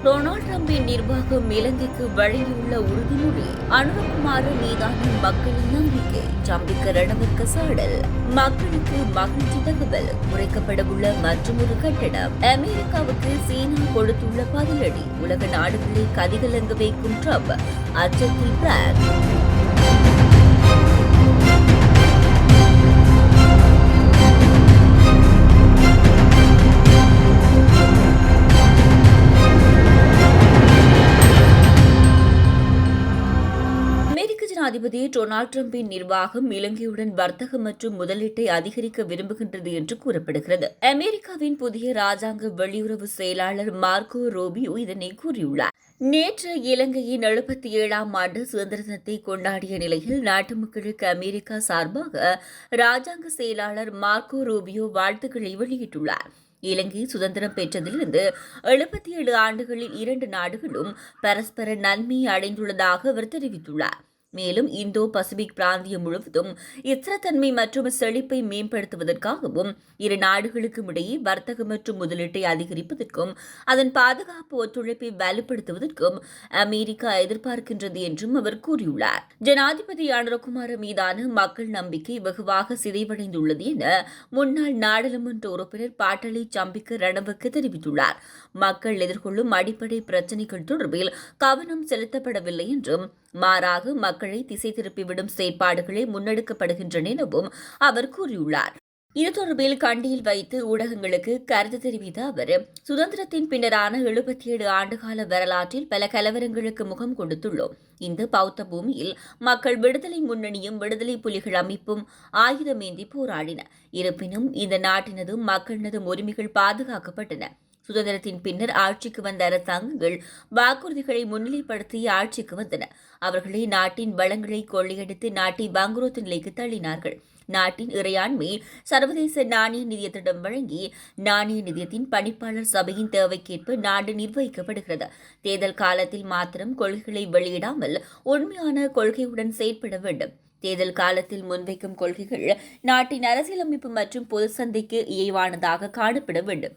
Donald டிரம்பின் நிர்வாகம் இலங்கைக்கு வழங்கியுள்ள உறுதிமொழி அனுரகுமார மீதான மக்களின் நம்பிக்கை ஜம்பிக்க ரணவிற்க சாடல் மக்களுக்கு மகிழ்ச்சி தகவல் குறைக்கப்படவுள்ள மற்றொரு கட்டணம் அமெரிக்காவுக்கு சீனா கொடுத்துள்ள பதிலடி உலக நாடுகளை கதிகலங்க வைக்கும் ட்ரம்ப் அச்சத்தில் பிரான் அதிபதி டொனால்ட் டிரம்பின் நிர்வாகம் இலங்கையுடன் வர்த்தகம் மற்றும் முதலீட்டை அதிகரிக்க விரும்புகின்றது என்று கூறப்படுகிறது. அமெரிக்காவின் புதிய ராஜாங்க வெளியுறவு செயலாளர் மார்க்கோ ரோபியோ இதனை கூறியுள்ளார். நேற்று இலங்கையின் எழுபத்தி ஏழாம் ஆண்டு சுதந்திர தினத்தை கொண்டாடிய நிலையில் நாட்டு மக்களுக்கு அமெரிக்கா சார்பாக ராஜாங்க செயலாளர் மார்க்கோ ரூபியோ வாழ்த்துக்களை வெளியிட்டுள்ளார். இலங்கை சுதந்திரம் பெற்றதிலிருந்து எழுபத்தி ஏழு ஆண்டுகளில் இரண்டு நாடுகளும் பரஸ்பர நன்மையை அடைந்துள்ளதாக அவர் தெரிவித்துள்ளார். மேலும் இந்தோ பசிபிக் பிராந்தியம் முழுவதும் இச்சரத்தன்மை மற்றும் செழிப்பை மேம்படுத்துவதற்காகவும் இரு நாடுகளுக்கும் இடையே வர்த்தக மற்றும் முதலீட்டை அதிகரிப்பதற்கும் அதன் பாதுகாப்பு ஒத்துழைப்பை வலுப்படுத்துவதற்கும் அமெரிக்கா எதிர்பார்க்கின்றது என்றும் அவர் கூறியுள்ளார். ஜனாதிபதி அனுரகுமார மீதான மக்கள் நம்பிக்கை வெகுவாக சிதைவடைந்துள்ளது என முன்னாள் நாடாளுமன்ற உறுப்பினர் பாட்டலி சம்பிக்க ரணவுக்கு தெரிவித்துள்ளார். மக்கள் எதிர்கொள்ளும் அடிப்படை பிரச்சினைகள் தொடர்பில் கவனம் செலுத்தப்படவில்லை என்றும் மாறாக மக்களை திசை திருப்பிவிடும் செயற்பாடுகளே முன்னெடுக்கப்படுகின்றன எனவும் அவர் கூறியுள்ளார். இது தொடர்பில் கண்டியில் வைத்து ஊடகங்களுக்கு கருத்து தெரிவித்த அவர் சுதந்திரத்தின் பின்னரான எழுபத்தி ஏழு ஆண்டுகால வரலாற்றில் பல கலவரங்களுக்கு முகம் கொடுத்துள்ளோம். இந்த பௌத்த பூமியில் மக்கள் விடுதலை முன்னணியும் விடுதலை புலிகள் அமைப்பும் ஆயுதமேந்தி போராடின. இருப்பினும் இந்த நாட்டினதும் மக்களினதும் உரிமைகள் பாதுகாக்கப்பட்டன. சுதந்திரத்தின் பின்னர் ஆட்சிக்கு வந்த அரசாங்கங்கள் வாக்குறுதிகளை முன்னிலைப்படுத்தி ஆட்சிக்கு வந்தன. அவர்களை நாட்டின் வளங்களை கொள்ளையடித்து நாட்டை பாங்குரோத்து நிலைக்கு தள்ளினார்கள். நாட்டின் இறையாண்மை சர்வதேச நாணய நிதியத்திடம் வழங்கி நாணய நிதியத்தின் பணிப்பாளர் சபையின் தேவைக்கேற்ப நாடு நிர்வகிக்கப்படுகிறது. தேர்தல் காலத்தில் மாத்திரம் கொள்கைகளை வெளியிடாமல் உண்மையான கொள்கையுடன் செயற்பட வேண்டும். தேர்தல் காலத்தில் முன்வைக்கும் கொள்கைகள் நாட்டின் அரசியலமைப்பு மற்றும் பொது சந்தைக்கு இயைவானதாக காணப்பட வேண்டும்.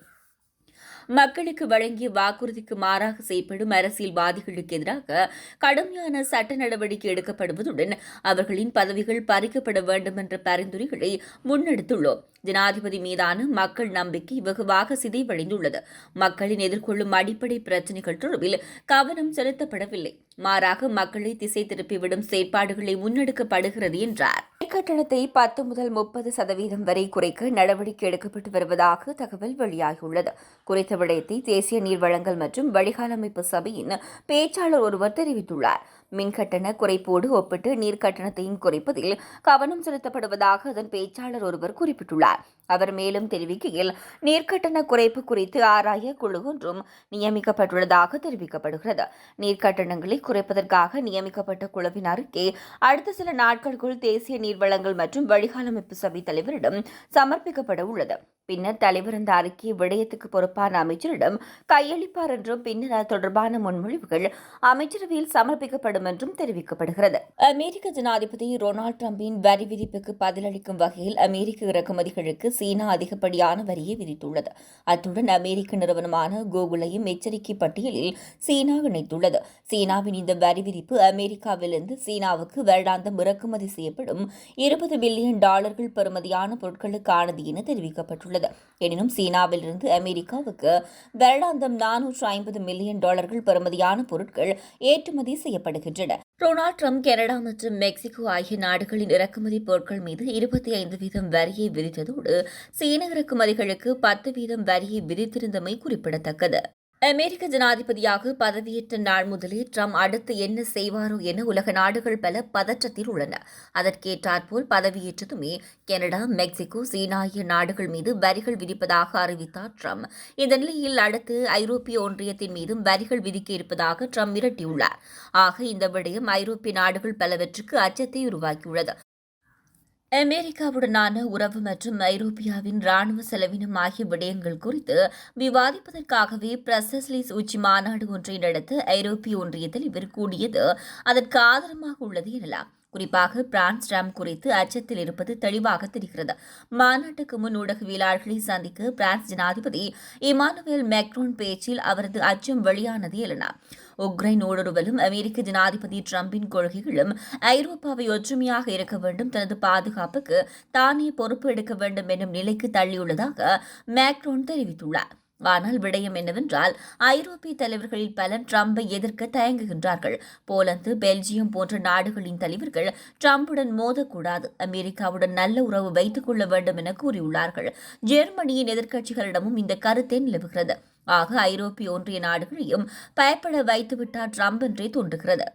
மக்களுக்கு வழங்கிய வாக்குறுதிக்கு மாறாக செயல்படும் அரசியல்வாதிகளுக்கு எதிராக கடுமையான சட்ட நடவடிக்கை எடுக்கப்படுவதுடன் அவர்களின் பதவிகள் பறிக்கப்பட வேண்டும் என்ற பரிந்துரைகளை முன்னெடுத்துள்ளோம். ஜனாதிபதி மீதான மக்கள் நம்பிக்கை வெகுவாக சிதைவடைந்துள்ளது. மக்களின் எதிர்கொள்ளும் அடிப்படை பிரச்சினைகள் தொடர்பில் கவனம் செலுத்தப்படவில்லை. மாறாக மக்களை திசை திருப்பிவிடும் செயற்பாடுகளை முன்னெடுக்கப்படுகிறது என்றார். கட்டணத்தை பத்து முதல் முப்பது சதவீதம் வரை குறைக்க நடவடிக்கை எடுக்கப்பட்டு வருவதாக தகவல் வெளியாகியுள்ளது. குறித்த விடயத்தை தேசிய நீர்வளங்கள் மற்றும் வடிகாலமைப்பு சபையின் பேச்சாளர் ஒருவர் தெரிவித்துள்ளார். மின் கட்டண குறைப்போடு ஒப்பிட்டு நீர் கட்டணத்தையும் குறைப்பதில் கவனம் செலுத்தப்படுவதாக அதன் பேச்சாளர் ஒருவர் குறிப்பிட்டுள்ளார். அவர் மேலும் தெரிவிக்கையில் நீர்க்கட்டண குறைப்பு குறித்து ஆராய குழு ஒன்றும் நியமிக்கப்பட்டுள்ளதாக தெரிவிக்கப்படுகிறது. நீர்க்கட்டணங்களை குறைப்பதற்காக நியமிக்கப்பட்ட குழுவின் அறிக்கை அடுத்த சில நாட்களுக்குள் தேசிய நீர்வளங்கள் மற்றும் வடிகாலமைப்பு சபை தலைவரிடம் சமர்ப்பிக்கப்பட உள்ளது. பின்னர் தலைவர் இந்த அறிக்கையை விடயத்துக்கு பொறுப்பான அமைச்சரிடம் கையளிப்பார் என்றும் பின்னர் அது தொடர்பான முன்மொழிவுகள் அமைச்சரவையில் சமர்ப்பிக்கப்படும் என்றும் தெரிவிக்கப்படுகிறது. அமெரிக்க ஜனாதிபதி டொனால்ட் டிரம்பின் வரி விதிப்புக்கு பதிலளிக்கும் வகையில் அமெரிக்க இறக்குமதிகளுக்கு சீனா அதிகப்படியான வரியை விதித்துள்ளது. அத்துடன் அமெரிக்க நிறுவனமான கூகுளையும் எச்சரிக்கை பட்டியலில் சீனா இணைத்துள்ளது. சீனாவின் இந்த வரி விதிப்பு அமெரிக்காவிலிருந்து சீனாவுக்கு வருடாந்தம் இறக்குமதி செய்யப்படும் இருபது பில்லியன் டாலர்கள் பெறுமதியான பொருட்களுக்கானது என தெரிவிக்கப்பட்டுள்ளது. எனினும் சீனாவிலிருந்து அமெரிக்காவுக்கு வருடாந்தம் நானூற்று ஐம்பது மில்லியன் டாலர்கள் பெறுமதியான பொருட்கள் ஏற்றுமதி செய்யப்படுகின்றன. டொனால்ட் ட்ரம்ப் கனடா மற்றும் மெக்சிகோ ஆகிய நாடுகளின் இறக்குமதி பொருட்கள் மீது இருபத்தி ஐந்து வீதம் வரியை விதித்ததோடு சீன இறக்குமதிகளுக்கு பத்து வீதம் வரியை விதித்திருந்தமை குறிப்பிடத்தக்கது. அமெரிக்க ஜனாதிபதியாக பதவியேற்ற நாள் முதலே ட்ரம்ப் அடுத்து என்ன செய்வாரோ என உலக நாடுகள் பல பதற்றத்தில் உள்ளன. அதற்கேற்றாற்போல் பதவியேற்றதுமே கனடா மெக்சிகோ சீனா ஆகிய நாடுகள் மீது வரிகள் விதிப்பதாக அறிவித்தார் ட்ரம்ப். இந்த நிலையில் அடுத்து ஐரோப்பிய ஒன்றியத்தின் மீதும் வரிகள் விதிக்க இருப்பதாக ட்ரம்ப் மிரட்டியுள்ளார். ஆக இந்த விடயம் ஐரோப்பிய நாடுகள் பலவற்றுக்கு அச்சத்தை உருவாக்கியுள்ளது. அமெரிக்காவுடனான உறவு மற்றும் ஐரோப்பியாவின் ராணுவ செலவினம் ஆகிய விடயங்கள் குறித்து விவாதிப்பதற்காகவே பிரசஸ்லிஸ் உச்சி மாநாடு ஒன்றை நடத்த ஐரோப்பிய ஒன்றியத்தில் இவர் கூடியது அதற்கு ஆதாரமாக உள்ளது எனலாம். குறிப்பாக பிரான்ஸ் ட்ரம்ப் குறித்து அச்சத்தில் இருப்பது தெளிவாக தெரிகிறது. மாநாட்டுக்கு முன் ஊடகவியலாளர்களை சந்திக்க பிரான்ஸ் ஜனாதிபதி இமானுவேல் மேக்ரோன் பேச்சில் அவரது அச்சம் வெளியானது என உக்ரைன் ஊடுருவலும் அமெரிக்க ஜனாதிபதி டிரம்பின் கொள்கைகளும் ஐரோப்பாவை ஒற்றுமையாக இருக்க வேண்டும் தனது பாதுகாப்புக்கு தானே பொறுப்பு எடுக்க வேண்டும் என்னும் நிலைக்கு தள்ளியுள்ளதாக மேக்ரோன் தெரிவித்துள்ளார். ஆனால் விடயம் என்னவென்றால் ஐரோப்பிய தலைவர்களில் பலர் ட்ரம்பை எதிர்க்க தயங்குகின்றார்கள். போலந்து பெல்ஜியம் போன்ற நாடுகளின் தலைவர்கள் ட்ரம்புடன் மோதக்கூடாது அமெரிக்காவுடன் நல்ல உறவு வைத்துக் கொள்ள வேண்டும் என கூறியுள்ளார்கள். ஜெர்மனியின் எதிர்க்கட்சிகளிடமும் இந்த கருத்தே நிலவுகிறது. ஆக ஐரோப்பிய ஒன்றிய நாடுகளையும் பயப்பட வைத்துவிட்டார் ட்ரம்ப் என்றே தோன்றுகிறது.